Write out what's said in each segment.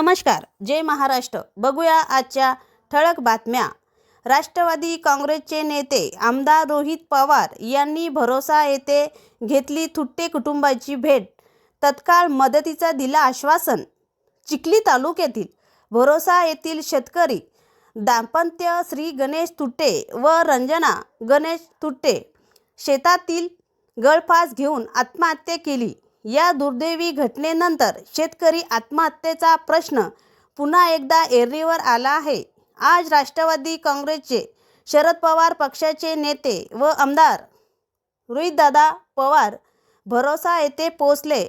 नमस्कार जय महाराष्ट्र. बघूया आजच्या ठळक बातम्या. राष्ट्रवादी काँग्रेसचे नेते आमदार रोहित पवार यांनी भरोसा येथे घेतली थुट्टे कुटुंबाची भेट. तत्काळ मदतीचा दिला आश्वासन. चिखली तालुक्यातील भरोसा येथील शेतकरी दाम्पत्य श्री गणेश तुट्टे व रंजना गणेश तुट्टे शेतातील गळफास घेऊन आत्महत्या केली. या दुर्दैवी घटनेनंतर शेतकरी आत्महत्येचा प्रश्न पुन्हा एकदा एर्रीवर आला आहे. आज राष्ट्रवादी काँग्रेसचे शरद पवार पक्षाचे नेते व आमदार रोहितदादा पवार भरोसा येथे पोचले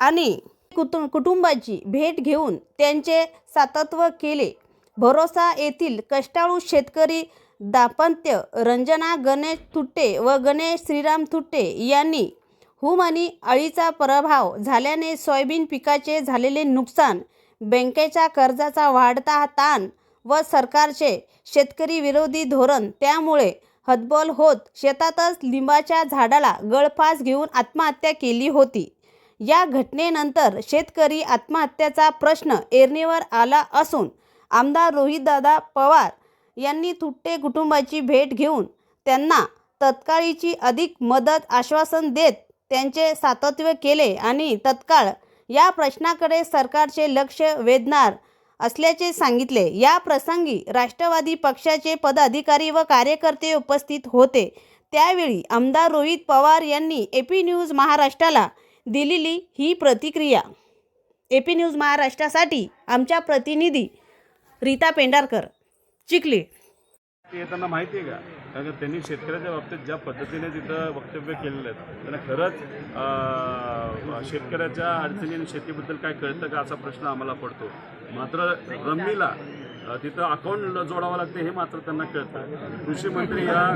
आणि कुटुं कुटुंबाची भेट घेऊन त्यांचे सातत्व केले. भरोसा येथील कष्टाळू शेतकरी दाम्पत्य रंजना गणेश थुट्टे व गणेश श्रीराम थुट्टे यांनी हुम आणि अळीचा प्रभाव झाल्याने सोयाबीन पिकाचे झालेले नुकसान बँकेच्या कर्जाचा वाढता ताण व सरकारचे शेतकरी विरोधी धोरण त्यामुळे हतबल होत शेतातच लिंबाच्या झाडाला गळफास घेऊन आत्महत्या केली होती. या घटनेनंतर शेतकरी आत्महत्याचा प्रश्न एरणीवर आला असून आमदार रोहितदादा पवार यांनी तुट्टे कुटुंबाची भेट घेऊन त्यांना तत्काळीची अधिक मदत आश्वासन देत त्यांचे सातत्य केले आणि तत्काळ या प्रश्नाकडे सरकारचे लक्ष वेधणार असल्याचे सांगितले. या प्रसंगी राष्ट्रवादी पक्षाचे पदाधिकारी व कार्यकर्ते उपस्थित होते. त्यावेळी आमदार रोहित पवार यांनी एपी न्यूज महाराष्ट्राला दिलेली ही प्रतिक्रिया. एपी न्यूज महाराष्ट्रासाठी आमच्या प्रतिनिधी रीता पेंडारकर चिखली ते त्यांना माहिती आहे का? कारण त्यांनी शेतकऱ्याच्या बाबतीत ज्या पद्धतीने तिथं वक्तव्य केलेलं आहे त्यांना खरंच शेतकऱ्याच्या अडचणी आणि शेतीबद्दल काय कळतं का असा प्रश्न आम्हाला पडतो. मात्र रम्मीला तिथं अकाउंट जोडावं लागते हे मात्र त्यांना कळतं. कृषी मंत्री या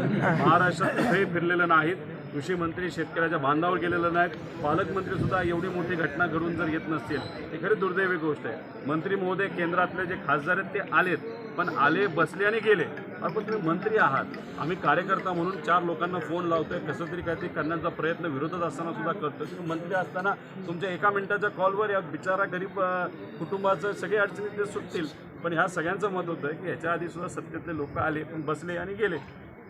महाराष्ट्रात कुठेही फिरलेले नाहीत कृषी मंत्री शेतकऱ्याच्या बांधावर गेलेले नाहीत पालकमंत्री सुद्धा एवढी मोठी घटना घडून जर येत नसतील हे खरी दुर्दैवी गोष्ट आहे. मंत्री महोदय केंद्रातले जे खासदार आहेत ते आलेत पण आले बसले आणि गेले. आपण तुम्ही मंत्री आहात. आम्ही कार्यकर्ता म्हणून चार लोकांना फोन लावतोय. कसं तरी काहीतरी करण्याचा प्रयत्न विरोधात असताना सुद्धा करतो तुम्ही मंत्री असताना तुमच्या एका मिनिटाच्या कॉलवर या बिचारा गरीब कुटुंबाचं सगळे अडचणी ते सुटतील. पण ह्या सगळ्यांचं मत होतं की ह्याच्या आधी सुद्धा सत्तेतले लोक आले पण बसले आणि गेले.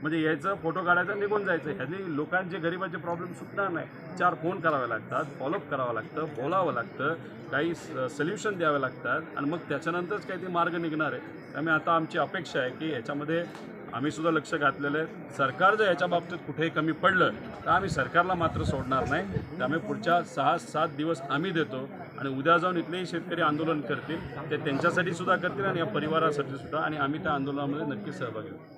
म्हणजे यायचं फोटो काढायचा निघून जायचं. ह्याने लोकांचे गरिबाचे प्रॉब्लेम सुटणार नाही. चार फोन करावे लागतात फॉलोअप करावं लागतं बोलावं लागतं काही सल्युशन द्यावे लागतात आणि मग त्याच्यानंतरच काही ते मार्ग निघणार आहे. त्यामुळे आता आमची अपेक्षा आहे की याच्यामध्ये आम्ही सुद्धा लक्ष घातलेलं आहे. सरकार जर याच्या बाबतीत कुठेही कमी पडलं तर आम्ही सरकारला मात्र सोडणार नाही. त्यामुळे पुढच्या सहा सात दिवस आम्ही देतो आणि उद्या जाऊन इथलेही शेतकरी आंदोलन करतील. ते त्यांच्यासाठी सुद्धा करतील आणि या परिवारासाठी सुद्धा आणि आम्ही त्या आंदोलनामध्ये नक्की सहभागी होऊ.